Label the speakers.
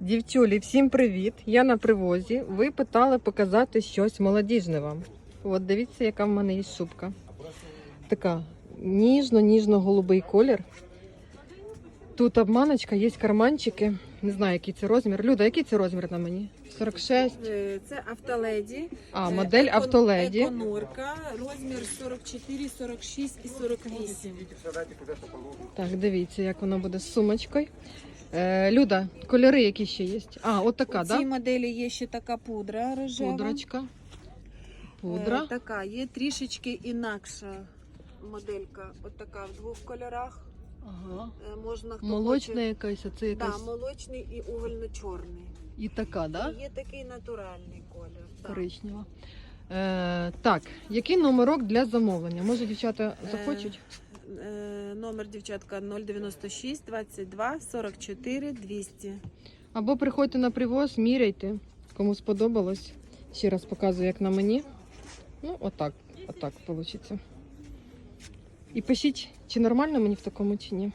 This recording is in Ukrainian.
Speaker 1: Дівчулі, всім привіт! Я на привозі. Ви питали показати щось молодіжне вам. От дивіться, яка в мене є шубка. Така ніжно-ніжно-голубий колір. Тут обманочка, є карманчики. Не знаю, який це розмір. Люда, який це розмір на мені? 46.
Speaker 2: Е, Це автоледі.
Speaker 1: А, модель
Speaker 2: еко-
Speaker 1: автоледі.
Speaker 2: Еконурка, розмір 44, 46 і 48.
Speaker 1: Так, дивіться, як воно буде з сумочкою. Е, Люда, кольори які ще є? А, от така,
Speaker 2: У цій
Speaker 1: да?
Speaker 2: моделі є ще така пудра рожева.
Speaker 1: Пудрочка.
Speaker 2: Е, Така, є трішечки інакша моделька. От така в двох кольорах.
Speaker 1: Ага.
Speaker 2: Е, Можна хто
Speaker 1: Молочна
Speaker 2: хоче.
Speaker 1: якась, а це
Speaker 2: Да,
Speaker 1: якась.
Speaker 2: молочний і угольно-чорний.
Speaker 1: І така, да?
Speaker 2: І є такий натуральний колір. да.
Speaker 1: Коричнева. Е, так, який номерок для замовлення? Може, дівчата
Speaker 2: Е,
Speaker 1: захочуть?
Speaker 2: Е, Номер дівчатка 096 22 44 200.
Speaker 1: Або приходьте на привоз, міряйте. Кому сподобалось. Ще раз показую, як на мені. Ну, отак, отак вийде. І пишіть, чи нормально мені в такому, чи ні.